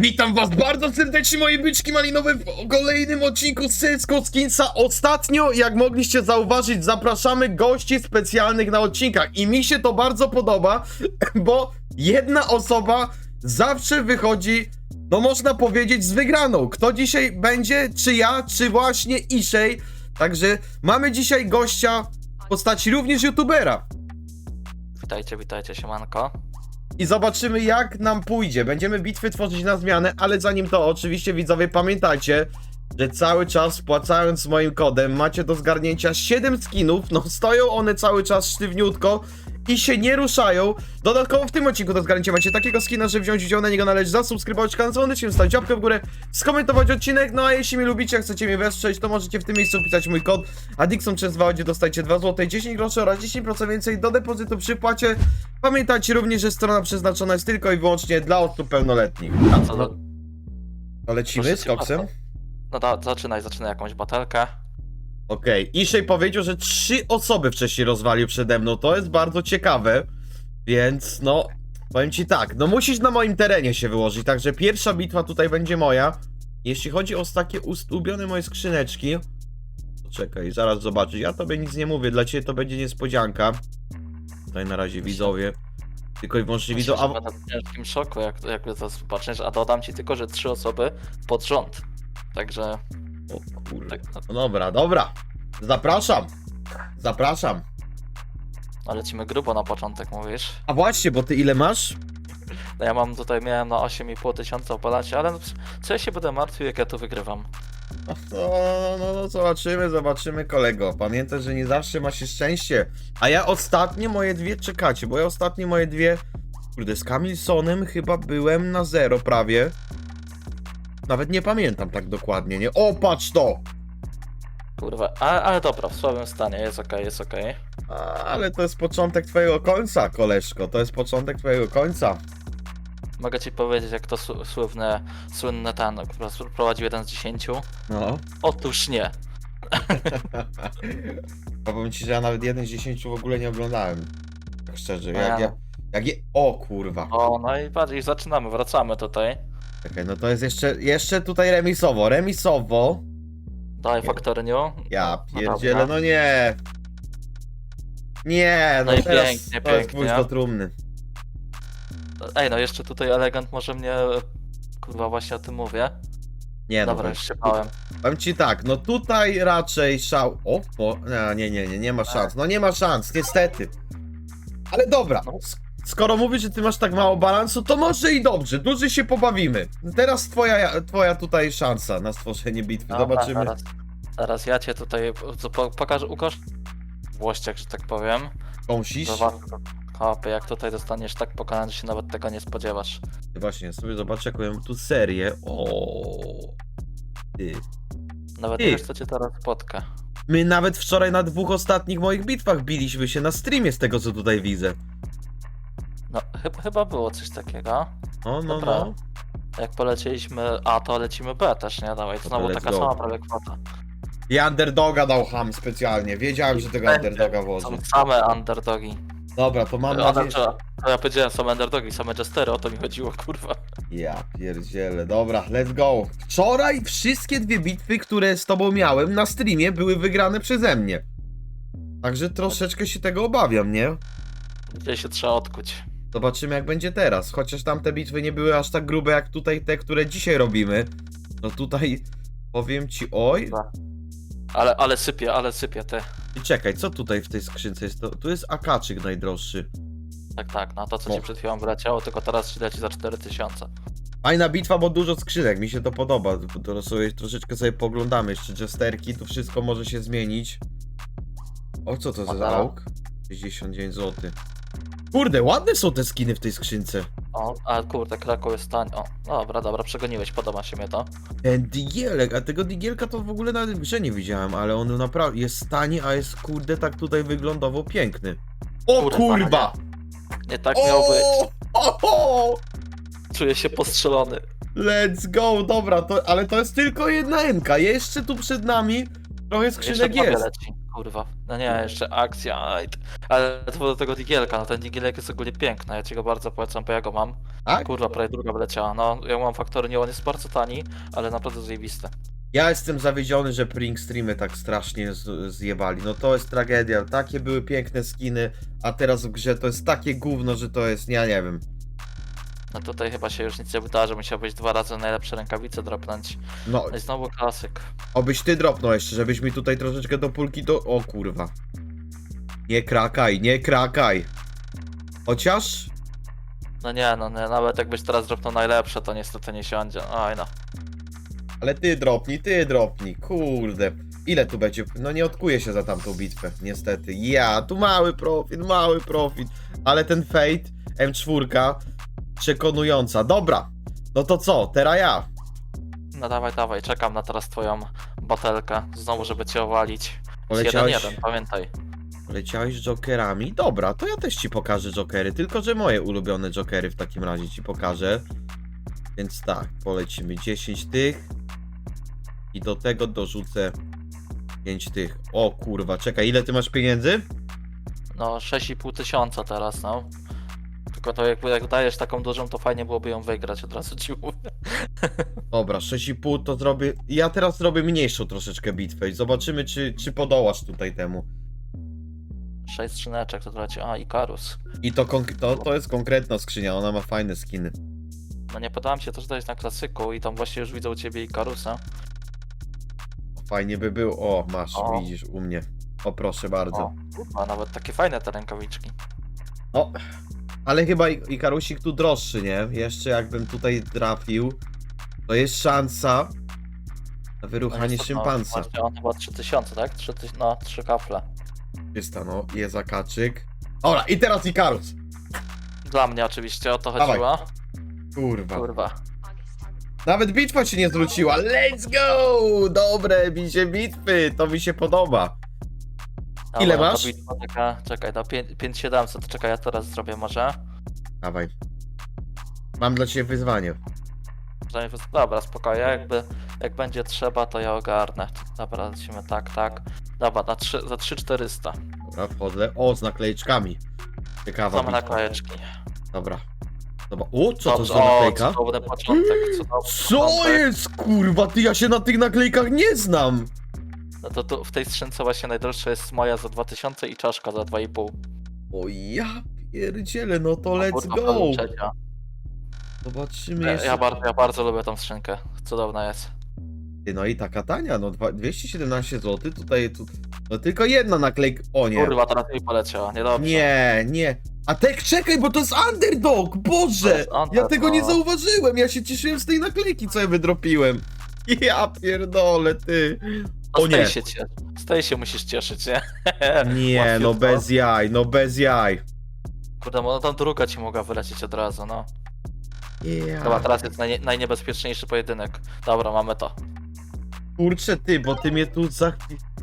Witam was bardzo serdecznie, moje byczki malinowe, w kolejnym odcinku z Skinsa. Ostatnio, jak mogliście zauważyć, zapraszamy gości specjalnych na odcinkach i mi się to bardzo podoba, bo jedna osoba zawsze wychodzi, no można powiedzieć, z wygraną. Kto dzisiaj będzie, czy ja, czy właśnie Ishej. Także mamy dzisiaj gościa w postaci również youtubera. Witajcie, witajcie, siemanko. I zobaczymy jak nam pójdzie. Będziemy bitwy tworzyć na zmianę, ale zanim to oczywiście widzowie pamiętajcie, że cały czas wpłacając moim kodem macie do zgarnięcia 7 skinów, no stoją one cały czas sztywniutko i się nie ruszają. Dodatkowo w tym odcinku do zgarnięcia macie takiego skina, że wziąć udział na niego należy zasubskrybować kanał dzwoneczkiem, stawić łapkę w górę, skomentować odcinek, no a jeśli mnie lubicie, a chcecie mnie wesprzeć, to możecie w tym miejscu wpisać mój kod Adixon przez 2 gdzie dostajecie 2 zł, 10 groszy oraz 10% więcej do depozytu przy płacie. Pamiętajcie również, że strona przeznaczona jest tylko i wyłącznie dla osób pełnoletnich. A co do... To lecimy z koksem? No da, zaczynaj, zaczynaj jakąś batelkę. Okej, Ishej powiedział, że trzy osoby wcześniej rozwalił przede mną, to jest bardzo ciekawe, więc no, powiem ci tak, no musisz na moim terenie się wyłożyć, także pierwsza bitwa tutaj będzie moja. Jeśli chodzi o takie ulubione moje skrzyneczki, czekaj, zaraz zobaczysz, ja tobie nic nie mówię, dla ciebie to będzie niespodzianka. Tutaj na razie widzowie, tylko i wyłącznie widzą, a... w ciężkim szoku, jak, jak to zobaczysz, a dodam ci tylko, że trzy osoby pod rząd. Także, O kurde. tak, No dobra, dobra, zapraszam, zapraszam. no lecimy grubo na początek, mówisz. A właśnie, bo ty ile masz? No ja mam tutaj, miałem na 8,5 tysiąca opalacie, ale no, co ja się będę martwił, jak ja to wygrywam? No, no, no, no, zobaczymy, zobaczymy, kolego. Pamiętaj, że nie zawsze ma się szczęście. A ja ostatnie moje dwie, czekacie, bo ja ostatnie moje dwie, kurde, z Kamilsonem chyba byłem na zero prawie. Nawet nie pamiętam tak dokładnie, nie? O, patrz to! Kurwa, ale, ale dobra, w słabym stanie, jest okej, jest okej. A, ale to jest początek twojego końca, koleżko. To jest początek twojego końca. Mogę ci powiedzieć, jak to su- słynne, słynne ten, który prowadził jeden z dziesięciu? No. Otóż nie. Powiem ci, że ja nawet jeden z dziesięciu w ogóle nie oglądałem. Tak szczerze, jak ja ja... Jak je... O kurwa. O, no i patrz, i zaczynamy, wracamy tutaj. Czekaj, no to jest jeszcze, jeszcze tutaj remisowo. Remisowo. Daj faktorniu. Ja No pierdzielę, no nie. Nie, no No i teraz pięknie, to jest pięknie. gwóźdź do trumny. Ej, no jeszcze tutaj elegant może mnie. Kurwa, właśnie o tym mówię. Nie, no Dobra, już się bałem. powiem ci tak, no tutaj raczej szał... O, o, nie, nie, nie, nie ma szans, no nie ma szans, niestety. Ale dobra, No. sk- skoro mówisz, że ty masz tak mało balansu, to może i dobrze, dłużej się pobawimy. Teraz twoja, twoja tutaj szansa na stworzenie bitwy, Dobra, zobaczymy. Teraz, teraz ja cię tutaj po, pokażę, ukosz. Włościach, że tak powiem. Kąsisz? Zobacz. Hopy, jak tutaj dostaniesz tak pokonany, że się nawet tego nie spodziewasz. Właśnie, sobie zobaczę, jaką ja mam tu serię. O. Ty. Nawet Ty. wiesz, co cię teraz spotka. My nawet wczoraj na dwóch ostatnich moich bitwach biliśmy się na streamie z tego, co tutaj widzę. No, chyba, chyba było coś takiego. O, no, Dobra. no. Jak polecieliśmy A, to lecimy B też, nie? Dawaj, to znowu let's taka go. sama prawie kwota. I underdoga dał ham specjalnie. Wiedziałem, że tego underdoga włoży. Są same underdogi. Dobra, to mam A nadzieję... znaczy, a ja powiedziałem same underdogi, same jestery, o to mi chodziło, kurwa. Ja pierdzielę, dobra, let's go. Wczoraj wszystkie dwie bitwy, które z tobą miałem na streamie, były wygrane przeze mnie. Także troszeczkę się tego obawiam, nie? Gdzie się trzeba odkuć. Zobaczymy jak będzie teraz. Chociaż tamte bitwy nie były aż tak grube jak tutaj te, które dzisiaj robimy. No tutaj powiem ci, oj. Ale, ale sypie, ale sypie, ty. I czekaj, co tutaj w tej skrzynce jest? To, tu jest akaczyk najdroższy. Tak, tak, no to co O. ci przed chwilą wyleciało, tylko teraz ci leci za 4000. Fajna bitwa, bo dużo skrzynek, mi się to podoba. To sobie, troszeczkę sobie poglądamy. Jeszcze jesterki, tu wszystko może się zmienić. O, co to za Dobra. auk? 69 zł. Kurde, ładne są te skiny w tej skrzynce. O, a kurde, Kraków jest tań. O, dobra, dobra, przegoniłeś, podoba się mnie to. Ten digielek, a tego digielka to w ogóle nawet w grze nie widziałem, ale on naprawdę jest tani, a jest kurde tak tutaj wyglądowo piękny. O Kurwa, kurwa! Nie tak miał być. O, o, Czuję się postrzelony. Let's go, dobra, to, ale to jest tylko jedna enka. Jeszcze tu przed nami trochę Jeszcze skrzynek prawie jest. leci, kurwa. No nie, jeszcze akcja. aj, t- Ale to do tego digielka, no ten digielek jest ogólnie piękny, ja ci go bardzo polecam, bo ja go mam. A? Kurwa, prawie druga wyleciała. No, ja mam faktory nie, on jest bardzo tani, ale naprawdę zajebisty. Ja jestem zawiedziony, że Pring Streamy tak strasznie z- zjebali. No to jest tragedia. Takie były piękne skiny, a teraz w grze to jest takie gówno, że to jest, ja nie wiem. No tutaj chyba się już nic nie wydarzy, musiałbyś dwa razy najlepsze rękawice dropnąć. No, No i znowu klasyk. obyś ty dropnął jeszcze, żebyś mi tutaj troszeczkę do pulki do... O kurwa. Nie krakaj, nie krakaj. Chociaż... No nie, no nie, nawet jakbyś teraz dropnął najlepsze, to niestety nie siądzie. Oj no. Ale ty dropnij, ty dropnij, kurde. Ile tu będzie? No nie odkuję się za tamtą bitwę, niestety. Ja, tu mały profit, mały profit. Ale ten Fate M4 przekonująca. Dobra, no to co? Teraz ja. No dawaj, dawaj, czekam na teraz twoją batelkę. Znowu, żeby cię owalić. Poleciałeś, 1-1, pamiętaj. poleciałeś z jokerami? Dobra, to ja też ci pokażę jokery, tylko że moje ulubione jokery w takim razie ci pokażę. Więc tak, polecimy 10 tych. I do tego dorzucę 5 tych. O kurwa, czekaj, ile ty masz pieniędzy? No 6,5 tysiąca teraz, no. Tylko to jakby jak dajesz taką dużą, to fajnie byłoby ją wygrać, od razu ci mówię. Dobra, 6,5 to zrobię. Ja teraz zrobię mniejszą troszeczkę bitwę i zobaczymy, czy, czy podołasz tutaj temu. 6 skrzyneczek to leci. A, Ikarus. I to, konk- to, to jest konkretna skrzynia, ona ma fajne skiny. No nie podałem się to, że to jest na klasyku i tam właśnie już widzę u ciebie Ikarusa. Fajnie by było. O, masz, O. widzisz u mnie. O, proszę bardzo. O, kurwa, nawet takie fajne te rękawiczki. O, ale chyba I- Ikarusik tu droższy, nie? Jeszcze jakbym tutaj trafił, to jest szansa na wyruchanie szympansa. No, właśnie on chyba 3000, tak? 3000, no, 3 kafle. Czysta, no, jest zakaczyk. Dobra, i teraz Ikarus. Dla mnie oczywiście o to Dawaj. chodziło. Kurwa. Kurwa. Nawet bitwa się nie zwróciła. Let's go! Dobre bicie bitwy, to mi się podoba. Dobra, Ile to masz? bitwa Taka, czekaj, to 5 5700, czekaj, ja teraz zrobię może. Dawaj. Mam dla ciebie wyzwanie. Dobra, spokojnie, jakby, jak będzie trzeba, to ja ogarnę. Dobra, lecimy tak, tak. Dobra, na 3, za 3400. Dobra, wchodzę. O, z naklejeczkami. Ciekawa Same bitwa. naklejeczki. Dobra. Dobra. O, co to Dobrze, za o, naklejka? cudowny początek, cudowny Co początek. jest, kurwa? Ty, ja się na tych naklejkach nie znam. No to tu w tej skrzynce właśnie najdroższa jest moja za 2000 i czaszka za 2,5. O ja pierdzielę, no to let's kurwa, go. trzecia. Zobaczymy Ja, jeszcze. ja, bardzo, ja bardzo lubię tą skrzynkę. Cudowna jest. Ty, No i taka tania, no dwa- 217 zł, tutaj, tu, no tylko jedna naklejka, o nie. Kurwa, teraz mi poleciała, niedobrze. Nie, nie. A tak czekaj, bo to jest underdog, To Boże! jest underdog. Ja tego nie zauważyłem, ja się cieszyłem z tej naklejki, co ja wydropiłem. Ja pierdolę, ty. No O z tej nie. się ciesz. Z tej się musisz cieszyć, nie? Nie, no Łatwiutko. bez jaj, no bez jaj. Kurde, no tam druga ci mogła wylecieć od razu, no. Dobra, teraz jest najnie, najniebezpieczniejszy pojedynek. Dobra, mamy to. Kurczę, ty, bo ty mnie tu za...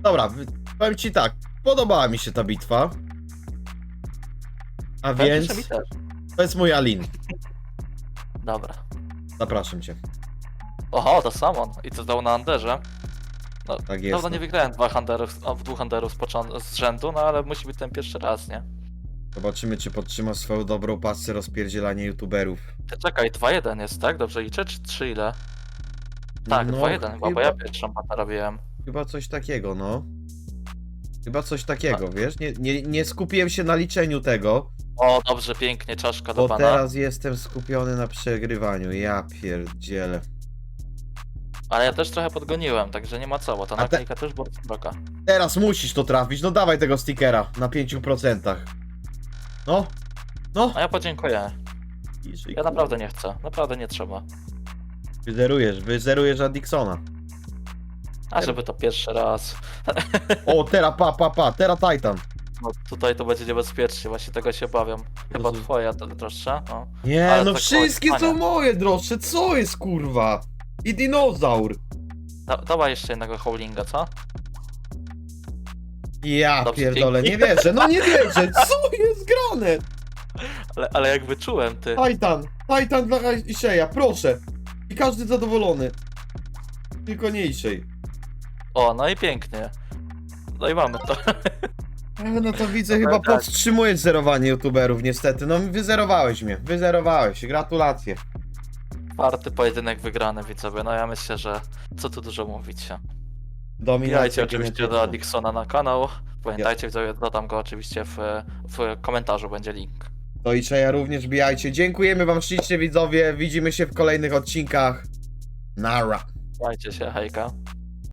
Dobra, wy- powiem ci tak, podobała mi się ta bitwa. A więc, że mi też. to jest mój Alin. Dobra. Zapraszam cię. Oho, to Samon. I co zdał na Anderze? No, Tak jest. Dawno nie wygrałem dwa underów, no, w dwóch underów z, począ- z rzędu, no ale musi być ten pierwszy raz, nie? Zobaczymy, czy podtrzyma swoją dobrą pasję rozpierdzielania youtuberów. Ty czekaj, 2-1 jest, tak? Dobrze liczę? Czy 3 ile? Tak, No, 2-1 chyba, bo chyba- ja pierwszą patę robiłem. Chyba coś takiego, no. Chyba coś takiego, wiesz? Nie, nie, nie skupiłem się na liczeniu tego, O, dobrze, pięknie, czaszka do bo pana. teraz jestem skupiony na przegrywaniu. Ja pierdzielę. Ale ja też trochę podgoniłem, także nie ma co, bo ta A te- naklejka też bardzo droga. Teraz musisz to trafić, no dawaj tego stickera na 5%. No, no. A ja podziękuję. Ja naprawdę nie chcę, naprawdę nie trzeba. Wyzerujesz, wyzerujesz Addicksona. A żeby to pierwszy raz. O, teraz pa, pa, pa, teraz Titan. No tutaj to będzie niebezpiecznie, właśnie tego się obawiam. Chyba Jezu. twoja to droższa. O. Nie, Ale no tak wszystkie są moje droższe, co jest kurwa? I dinozaur. Da, dawaj jeszcze jednego howlinga, co? Ja Dobrze, pierdolę, dzięki. nie wierzę, no nie wierzę, co jest grane? Ale, ale jak wyczułem, ty. Titan, Titan dla Isheya, proszę. I każdy zadowolony. Tylko nie Ishej. O, no i pięknie. no i mamy to. E, No to widzę, chyba tak. powstrzymujesz zerowanie youtuberów niestety. No wyzerowałeś mnie, wyzerowałeś. Gratulacje. Czwarty pojedynek wygrany, widzowie. No ja myślę, że co tu dużo mówić. Dominacja Wbijajcie oczywiście do genetyczna. Dixona na kanał. Pamiętajcie, widzowie, dodam go oczywiście w, w komentarzu, będzie link. To i Czeja również bijajcie. Dziękujemy wam ślicznie widzowie. Widzimy się w kolejnych odcinkach. Nara. Dajcie się, hejka.